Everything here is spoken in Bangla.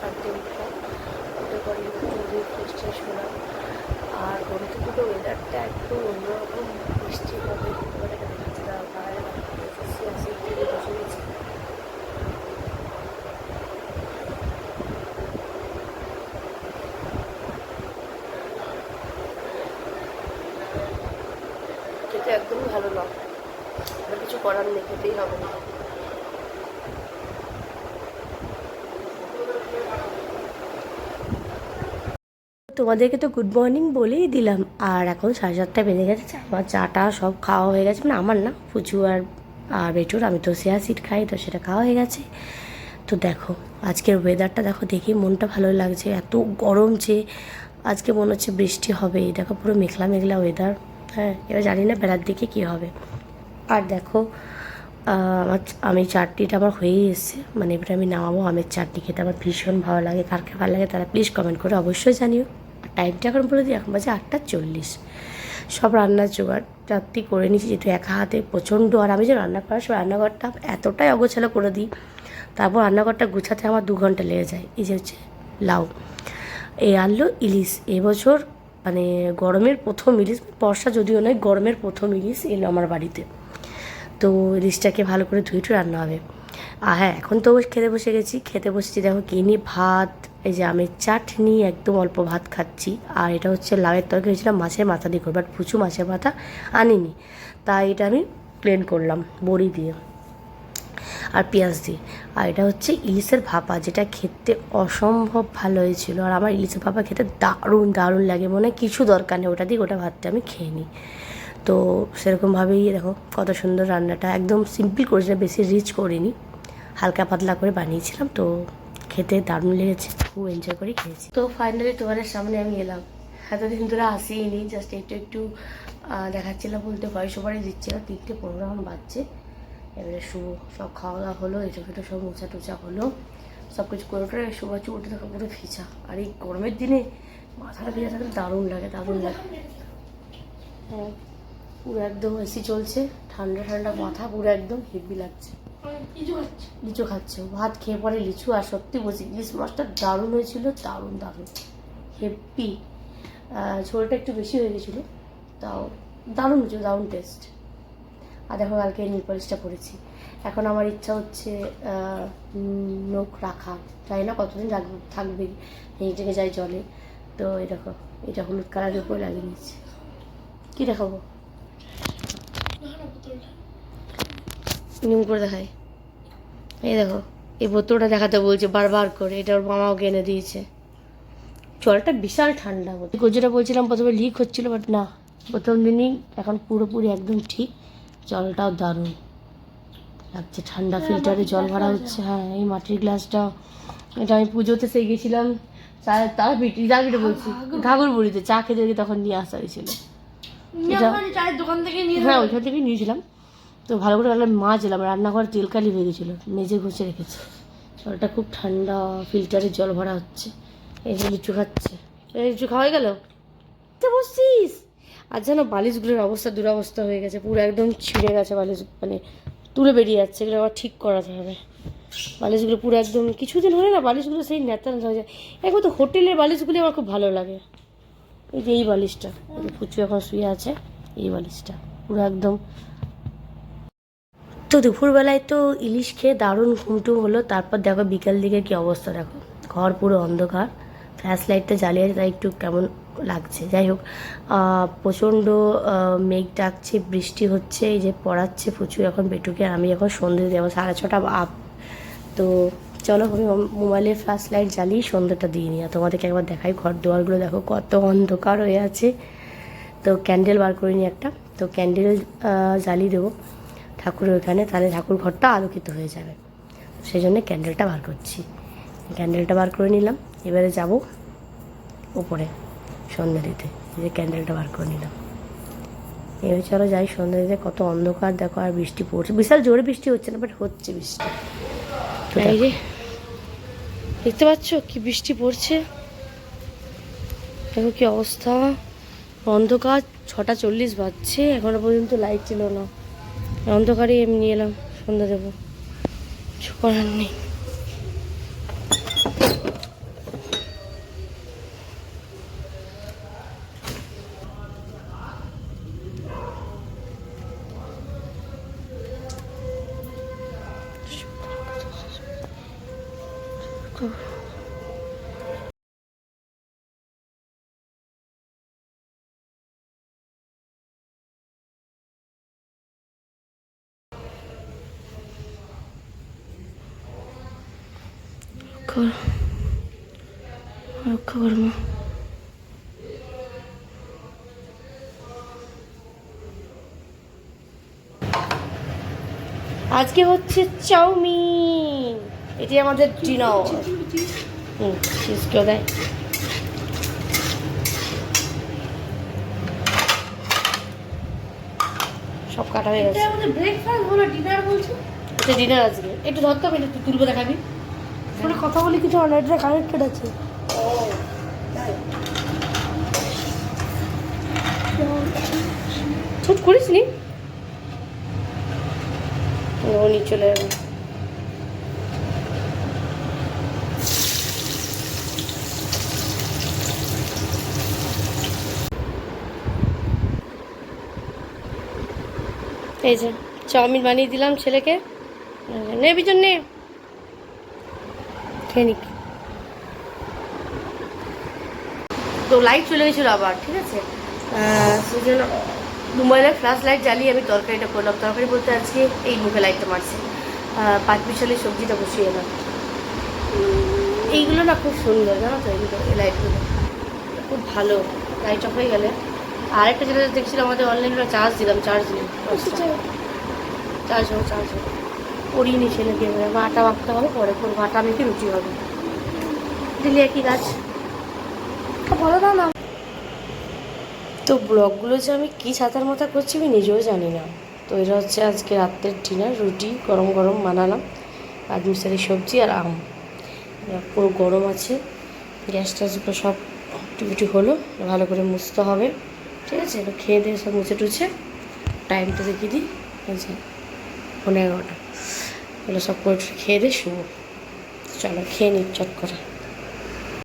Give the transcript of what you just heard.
সাতটে উঠলাম, উঠে পরে হলাম। আর ঘুম থেকে ওয়েদারটা একটু অন্যরকম বৃষ্টি হবে একদমই ভালো না, আর কিছু করার নেই হবে না। তোমাদেরকে তো গুড মর্নিং বলেই দিলাম। আর এখন সাড়ে সাতটা বেজে গেছে আমার চাটা সব খাওয়া হয়ে গেছে। মানে আমার না পুচু আর আর বেটুর, আমি তো শেয়ার সিট খাই, তো সেটা খাওয়া হয়ে গেছে। তো দেখো, আজকের ওয়েদারটা দেখো দেখি মনটা ভালো লাগছে। এত গরম যে আজকে মনে হচ্ছে বৃষ্টি হবে। দেখো পুরো মেঘলা মেঘলা ওয়েদার হ্যাঁ এবার জানি না বেলার দিকে কী হবে। আর দেখো আমার আমি চাটনিটা আমার হয়েই এসছে। মানে এবারে আমি নামাবো আমের চাটনি খেতে। আমার ভীষণ ভালো লাগে। কার ভালো লাগে তারা প্লিজ কমেন্ট করে অবশ্যই জানিও। টাইমটা এখন বলে দিই, এখন বাজে আটটা চল্লিশ। সব রান্নার জোগাড় রাত্রি করে নিয়েছি, যেহেতু একা হাতে প্রচণ্ড, আর আমি যে রান্না করার সময় রান্নাঘরটা এতটাই অগোছালো করে দিই, তারপর রান্নাঘরটা গুছাতে আমার দু ঘণ্টা লেগে যায়। এই যে হচ্ছে লাউ। এই আনলো ইলিশ। এবছর মানে গরমের প্রথম ইলিশ, বর্ষা যদিও নয়, গরমের প্রথম ইলিশ এলো আমার বাড়িতে। তো ইলিশটাকে ভালো করে ধুয়ে রান্না হবে। আর হ্যাঁ এখন তো খেতে বসে গেছি, খেতে বসেছি দেখো কিনি ভাত এই যে আমের চাটনি, একদম অল্প ভাত খাচ্ছি। আর এটা হচ্ছে লাউয়ের তরকারি হয়েছিল মাছের মাথা দিয়ে করব, বাট প্রচুর মাছের মাথা আনিনি। তাই এটা আমি প্লেন করলাম, বড়ি দিয়ে। আর পেঁয়াজ দিয়ে। আর এটা হচ্ছে ইলিশের ভাপা, যেটা খেতে অসম্ভব ভালো হয়েছিল। আর আমার ইলিশের ভাপা খেতে দারুণ দারুণ লাগে। মনে কিছু দরকার নেই, ওটা দিয়ে ওটা ভাতটা আমি খেয়ে নিই। তো সেরকমভাবেই দেখো কত সুন্দর রান্নাটা। একদম সিম্পল করেছিলাম বেশি রিচ করিনি। হালকা পাতলা করে বানিয়েছিলাম, তো খেতে দারুণ লেগেছে। খুব এনজয় করে খেয়েছি। তো ফাইনালি তোমাদের সামনে আমি এলাম। এতদিন ধরে আসিনি জাস্ট একটু একটু দেখাচ্ছিলাম বলতে ভয় সবারই দিচ্ছিলাম। তিনটে পনেরো এখন বাজছে। এবারে শুভ, সব খাওয়া দাওয়া হলো এটা ফেটো সব মোচা টোচা হলো। সব কিছু করে টোরে শুভ হচ্ছে উঠে থাকা পুরো ফিচা আর এই গরমের দিনে মাথাটা ভিজা থাকলে দারুণ লাগে দারুণ লাগে। হ্যাঁ পুরো একদম এসি চলছে ঠান্ডা ঠান্ডা মাথা পুরো একদম হেভি লাগছে। লিচু খাচ্ছে। ভাত খেয়ে পরে লিচু আর সত্যি বলছি, ইলিশ মাছটা দারুণ হয়েছিল, দারুণ দারুণ। হেপি ঝোলটা একটু বেশি হয়ে গেছিল, তাও দারুণ হয়েছিল, দারুণ টেস্ট আর দেখো কালকে নীল পলিশটা পরেছি। এখন আমার ইচ্ছা হচ্ছে নখ রাখা। জানি না কতদিন থাকবে টেঙে যায় জলে। তো দেখো, এটা হলুদ কালারের উপরে লাগিয়ে নিয়েছি। কী দেখাবো? নিয়ম করে দেখাই। এই দেখো এই বোতলটা দেখাতে বলছে বারবার করে এটা ওর মামাও কিনে দিয়েছে। জলটা বিশাল ঠান্ডা যেটা বলছিলাম প্রথমে লিক হচ্ছিল বাট না প্রথম দিনই এখন পুরোপুরি একদম ঠিক জলটাও দারুণ। লাগছে ঠান্ডা ফিল্টারে জল ভরা হচ্ছে হ্যাঁ এই মাটির গ্লাসটা এটা আমি পুজোতে সেই গেছিলাম তার বিটি যা বলছি ঘাগর বুড়িতে চা খেতে তখন নিয়ে আসা হয়েছিল। এটা চায়ের দোকান থেকে নিয়ে হ্যাঁ ওইখান থেকে নিয়েছিলাম। তো ভালো করে মাছ এলাম রান্নাঘরে তেল কালি হয়ে গেছিল, মেজে ঘষে রেখেছি। জলটা খুব ঠান্ডা ফিল্টারে জল ভরা হচ্ছে। এই যে লিচু খাচ্ছে। এই লিচু খাওয়া গেল? তো বসছিস? আর যেন বালিশগুলোর অবস্থা দুরবস্থা হয়ে গেছে, পুরো একদম ছিঁড়ে গেছে বালিশ মানে তুলে বেরিয়ে যাচ্ছে, এগুলো আবার ঠিক করাতে হবে বালিশগুলো পুরো একদম, কিছুদিন হলে না বালিশগুলো সেই নেতা হয়ে যায়। একবার তো হোটেলের বালিশগুলি আমার খুব ভালো লাগে। এই যে এই বালিশটা পুচু এখন শুয়ে আছে, এই বালিশটা, পুরো একদম তো দুপুরবেলায় তো ইলিশ খেয়ে দারুণ ঘুমটুম হলো, তারপর দেখো বিকাল দিকে কি অবস্থা দেখো। ঘর পুরো অন্ধকার, ফ্ল্যাশ লাইটটা জ্বালিয়ে তাই একটু কেমন লাগছে। যাই হোক প্রচণ্ড মেঘ ডাকছে, বৃষ্টি হচ্ছে, এই যে পড়াচ্ছে প্রচুর এখন বেটুকে আমি এখন সন্ধে দেবো সাড়ে ছটা আপ। তো চলো, আমি মোবাইলে ফ্ল্যাশ লাইট জ্বালিয়ে সন্ধ্যাটা দিয়ে নিই তোমাদেরকে একবার দেখাই ঘর দুয়ারগুলো দেখো কত অন্ধকার হয়ে আছে। তো ক্যান্ডেল বার করে নিই একটা, তো ক্যান্ডেল জ্বালিয়ে দেবো। ঠাকুরের ওখানে তাহলে ঠাকুর ঘরটা আলোকিত হয়ে যাবে। সেই জন্য ক্যান্ডেলটা বার করছি। ক্যান্ডেলটা বার করে নিলাম। এবারে যাব উপরে সন্ধ্যা দিতে যে ক্যান্ডেলটা বার করে নিলাম। এবার চলো যাই সন্ধ্যা দিতে কত অন্ধকার দেখো আর বৃষ্টি পড়ছে। বিশাল জোরে বৃষ্টি হচ্ছে না বাট হচ্ছে বৃষ্টি। দেখতে পাচ্ছ কি বৃষ্টি পড়ছে? দেখো কি অবস্থা। অন্ধকার ছটা চল্লিশ বাজছে। এখনও পর্যন্ত লাইট ছিল না। অন্ধকারে এমনি এলাম সন্ধ্যা দেবো। কিছু করার নেই। কর। রক্ষা কর মা। আজকে হচ্ছে চাউমিন। এটি আমাদের ডিনার। হুম চিজ কেউ দেয়। সব কাটা হয়ে গেছে। আমাদের ব্রেকফাস্ট হলো ডিনার বলছো? এটা ডিনার আজকে। একটু ধরতে হবে একটু তুলবো দেখাবি। ফোনে কথা বলি, কিছু না কানেক্টেড আছে। ছুট করিস নি? ও নি চলে যাবে। এই যে, চাউমিন বানিয়ে দিলাম ছেলেকে। নে, বিজন, নে। খেয়ে নিক তো লাইট চলে গেছিল আবার ঠিক আছে? সেই জন্য মোবাইলের ফ্ল্যাশ লাইট জ্বালিয়ে আমি তরকারিটা করলাম। তরকারি বলতে আজকে এই মুখে লাইটটা মারছে। পাঁচ মিশালি সবজিটা বসিয়ে এলাম। এইগুলো না খুব সুন্দর জানো তো এইগুলো এই লাইটগুলো খুব ভালো লাইট অফ হয়ে গেলে। আরেকটা যেটা দেখছিলাম আমাদের অনলাইনে চার্জ দিলাম চার্জ দিলাম চার্জ হোক চার্জ হোক করিনি ছেলেকে এবারে আটা মাখতে হবে পরে করব। আটা মেখে রুটি হবে। দিলে একই গাছ বলো না। তো ব্লগগুলো যে আমি কী ছাতার মাথা করছি আমি নিজেও জানি না। তো এটা হচ্ছে আজকে রাত্রের ডিনার রুটি গরম গরম বানালাম আর মিশালি সবজি আর আম। পুরো গরম আছে গ্যাস ট্যাসগুলো সব টিভিটি হলো ভালো করে মুছতে হবে। ঠিক আছে খেয়ে দিয়ে সব মুছে টুছে টাইমটা দেখিয়ে দিই। আছে পনেরো এগারোটা। এগুলো সব পোলট্রি খেয়ে দিয়ে শুভ চলো খেয়ে নিই চট করে।